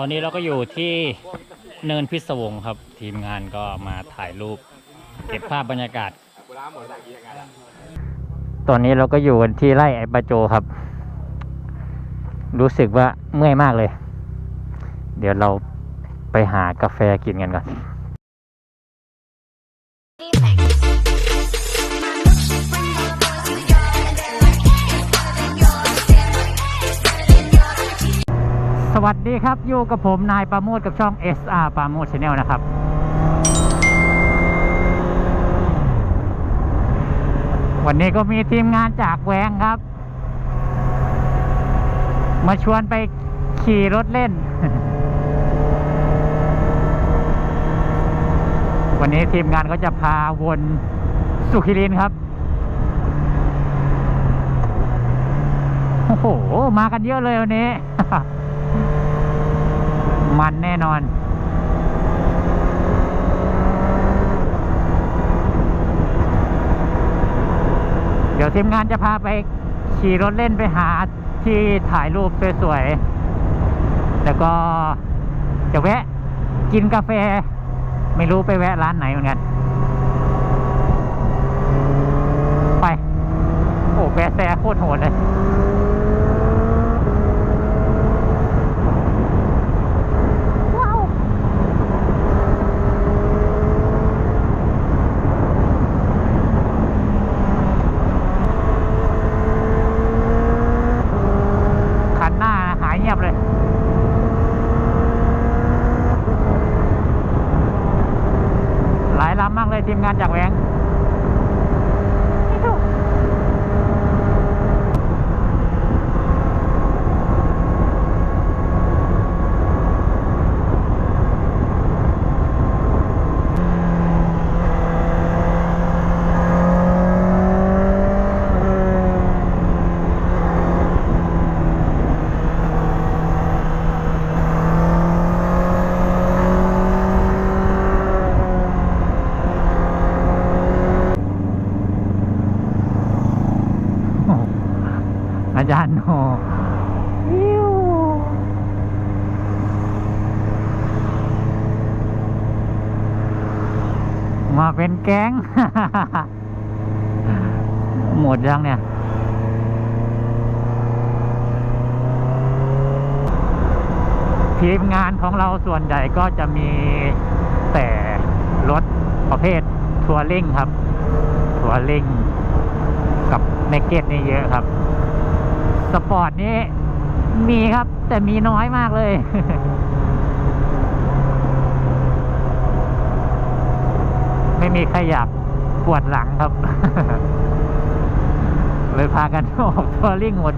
ตอนนี้เราก็อยู่ที่เนินพิศวงครับ ทีมงานก็มาถ่ายรูป เก็บภาพบรรยากาศ ตอนนี้เราก็อยู่กันที่ไร่ไอปาโจครับ รู้สึกว่าเมื่อยมากเลย เดี๋ยวเราไปหากาแฟกินกันก่อน วัสดีครับอยู่กับผมนายปราโมดกับช่อง SR ปราโมดชาแนลนะครับ วันนี้ก็มีทีมงานจากแหวงครับ มาชวนไปขี่รถเล่น วันนี้ทีมงานก็จะพาวนสุขิรินครับโอ้โห มากันเยอะเลยวันนี้ มันแน่นอนเดี๋ยวทีมงานจะพาไปขี่รถเล่นไปหาที่ถ่ายรูปสวยๆ แล้วก็จะแวะกินกาแฟ ไม่รู้ไปแวะร้านไหนเหมือนกัน ไป โอ้แบแซโคตรโหดเลย ว้าว คันหน้าหายเงียบเลย หลายลำมากเลยทีมงานจากแหวงโอ้โหอาจารย์โนอิ้วมาเป็น แก๊ง หมดยังเนี่ย ทีมงานของเราส่วนใหญ่ก็จะมีแต่รถประเภททัวริงครับ ทัวริงกับเนเกตนี่เยอะครับ สปอร์ตนี้มีครับ แต่มีน้อยมากเลย ไม่มีใครอยากปวดหลังครับ เลยพากันออกทัวริ่งหมด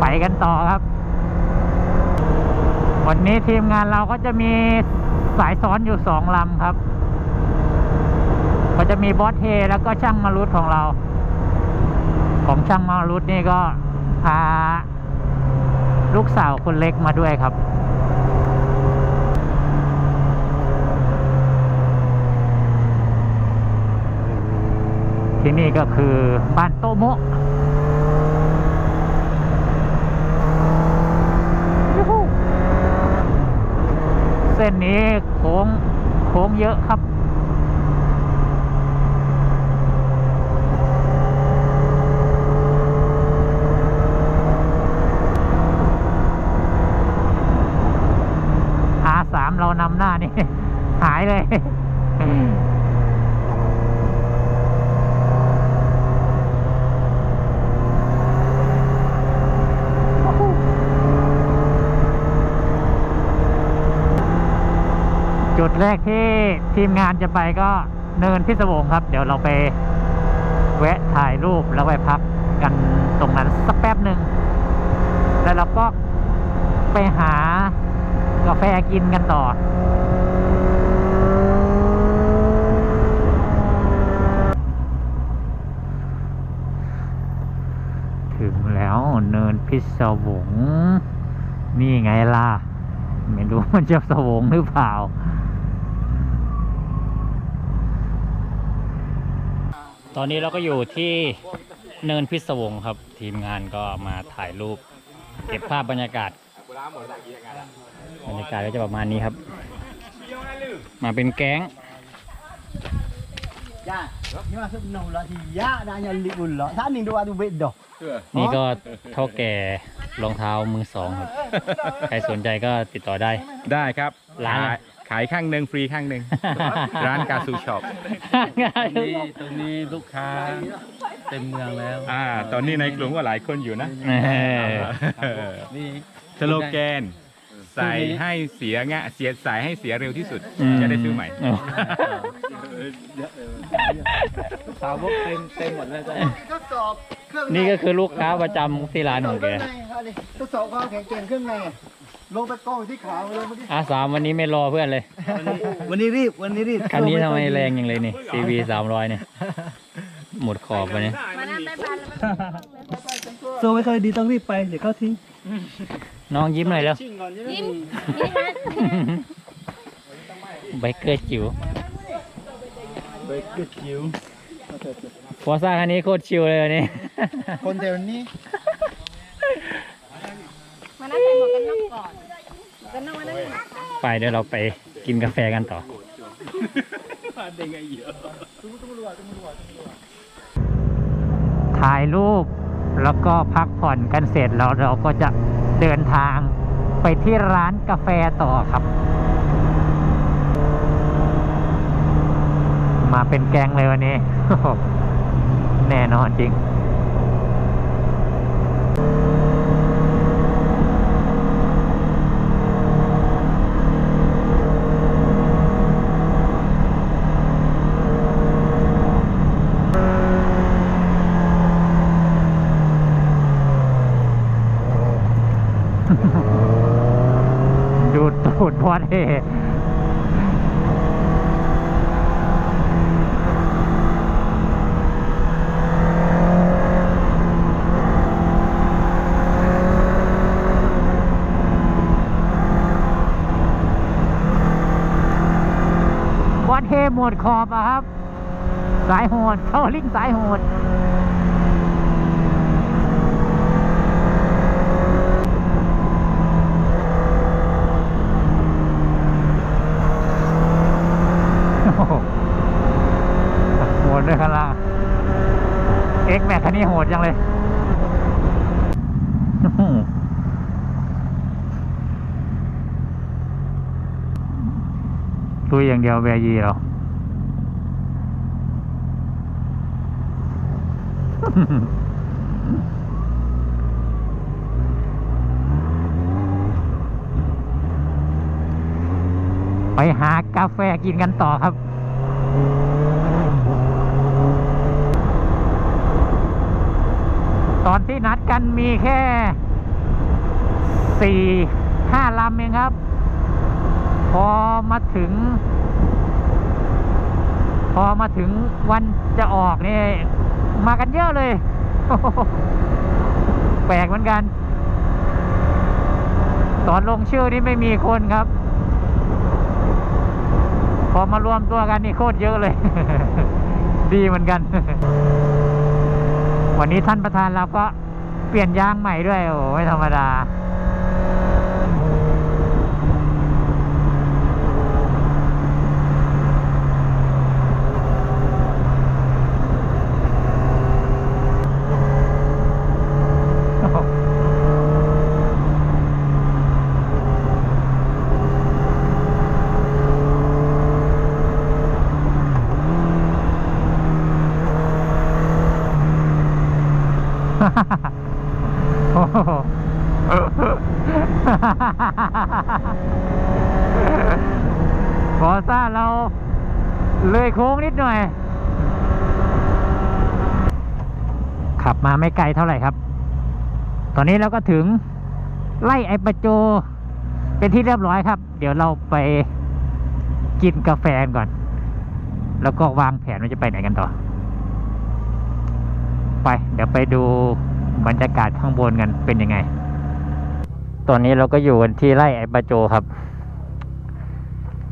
ไปกันต่อครับ วันนี้ทีมงานเราก็จะมีสายซ้อนอยู่สองลำครับ ก็จะมีบอสเทแล้วก็ช่างมารุตของเรา ของช่างมารุตนี่ก็พาลูกสาวคนเล็กมาด้วยครับ ที่นี่ก็คือบ้านโตโมะยูฮูเส้นนี้โค้งโค้งเยอะครับอาสามเรานำหน้านี่ หายเลย จุดแรกที่ทีมงานจะไปก็เนินพิศวงครับ เดี๋ยวเราไปแวะถ่ายรูปแล้วไปพักกันตรงนั้นสักแป๊บหนึ่งแล้วเราก็ไปหากาแฟกินกันต่อ ถึงแล้วเนินพิศวง นี่ไงล่ะ ไม่รู้มันจะสวงหรือเปล่า ตอนนี้เราก็อยู่ที่เนินพิศวงครับ ทีมงานก็มาถ่ายรูป เก็บภาพบรรยากาศบรรยากาศก็จะประมาณนี้ครับ มาเป็นแก๊ง Ya, ni masuk benar pula si ya dah nyalik pula. Tak ni dua tu beda. นี่ก็เท่าแก่รองเท้ามือสองครับ ใครสนใจก็ติดต่อได้ ได้ครับร้านอะไรขายขายข้างหนึ่งฟรีข้างหนึ่งร้านกาซูช็อปนี่ตรงนี้ลูกค้าเต็มเมืองแล้ว อ่า ตอนนี้ในกลุ่มก็หลายคนอยู่นะนี่สโลแกนใส่ให้เสียงะเสียใส่ให้เสียเร็วที่สุดอืมจะได้ซื้อใหม่สาวกเต็มเต็มหมดแล้วจ้ะทดสอบเครื่องนี่ก็คือลูกค้าประจำที่ร้านของแกเครื่องในเอาดิทดสอบความแข็งแกร่งเครื่องในอะ ลงไปกองอยู่ที่ขาลงไปที่อาสามวันนี้ไม่รอเพื่อนเลย วันนี้รีบวันนี้รีบคันนี้ทำไมแรงอย่างเลยนี่ CV สามร้อยเนี่ย หมดขอบไปเนี่ยโซไม่เคยดีต้องรีบไปเดี๋ยวเขาทิ้งน้องยิ้มหน่อยแล้วชิ่งก่อนใช่ไหมยิ้มนี่ฮะไบเกอร์จิ๋วเบรกเกอร์จิ๋วฟอร์ซ่าคันนี้โคตรชิวเลยวันนี้ คนแถวนี้ มานั่งใส่หมวกกันน็อกก่อนหมว กันน็อกมานั่งไปเดี๋ยวเราไปกินกาแฟกันต่อ ถ่ายรูปแล้วก็พักผ่อนกันเสร็จแล้วเราก็จะเดินทางไปที่ร้านกาแฟต่อครับ มาเป็นแกงเลยวันนี้ แน่นอนจริง ดูดพอดเฮวัดเฮหมดขอบอะครับ สายโหดเข้าลิงสายโหด โอ้โหโหดด้วยข้างล่างเอ็กแม็กคันนี้โหดจังเลยโอ้โห ตุยอย่างเดียวแบยีเราไปหากาแฟกินกันต่อครับตอนที่นัดกันมีแค่สี่ห้าลำเองครับ พอมาถึง พอมาถึงวันจะออกนี่ มากันเยอะเลย แปลกเหมือนกัน ตอนลงชื่อนี่ไม่มีคนครับ พอมารวมตัวกันนี่โคตรเยอะเลย ดีเหมือนกัน วันนี้ท่านประธานเราก็เปลี่ยนยางใหม่ด้วย โอ้ไม่ธรรมดา โอ้โห ฟอร์ซ่าเราเลยโค้งนิดหน่อย ขับมาไม่ไกลเท่าไหร่ครับ ตอนนี้เราก็ถึงไล่ไอประโจ เป็นที่เรียบร้อยครับ เดี๋ยวเราไปกินกาแฟกันก่อน แล้วก็วางแผนว่าจะไปไหนกันต่อ ไป เดี๋ยวไปดูบรรยากาศข้างบนกันเป็นยังไง ตอนนี้เราก็อยู่กันที่ไร่ไอปาโจครับ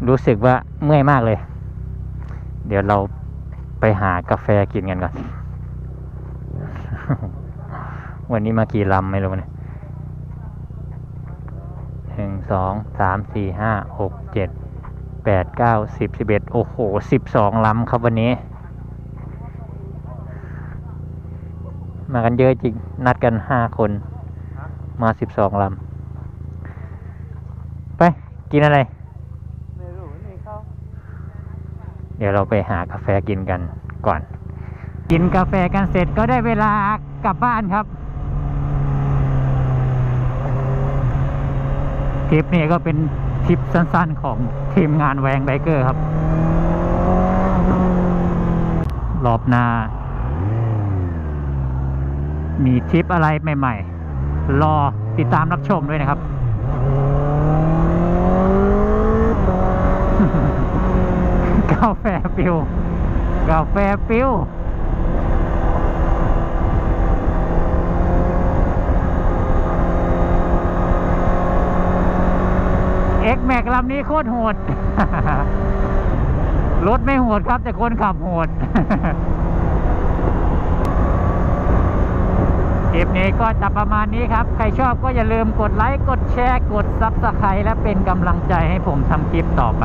รู้สึกว่าเมื่อยมากเลย เดี๋ยวเราไปหากาแฟกินกันก่อน วันนี้มากี่ลำไม่รู้เนี่ยหนึ่งสองสามสี่ห้าหกเจ็ดแปดเก้าสิบสิบเอ็ดโอ้โหสิบสองลำครับวันนี้ มากันเยอะจริง นัดกันห้าคนมาสิบสองลำ กินอะไรเดี๋ยวเราไปหากาแฟกินกันก่อน กินกาแฟกันเสร็จก็ได้เวลากลับบ้านครับทริปนี้ก็เป็นทริปสั้นๆของทีมงานแวงไบเกอร์ครับ รอบหน้า มีทริปอะไรใหม่ ๆ รอติดตามรับชมด้วยนะครับ กาแฟ ปิวกาแฟปิวเอ็กแม็กลำนี้โคตรโหด รถไม่โหดครับ แต่คนขับโหดคลิปนี้ก็จะประมาณนี้ครับ ใครชอบก็อย่าลืมกดไลค์ กดแชร์ กด Subscribe และเป็นกำลังใจให้ผมทำคลิปต่อไป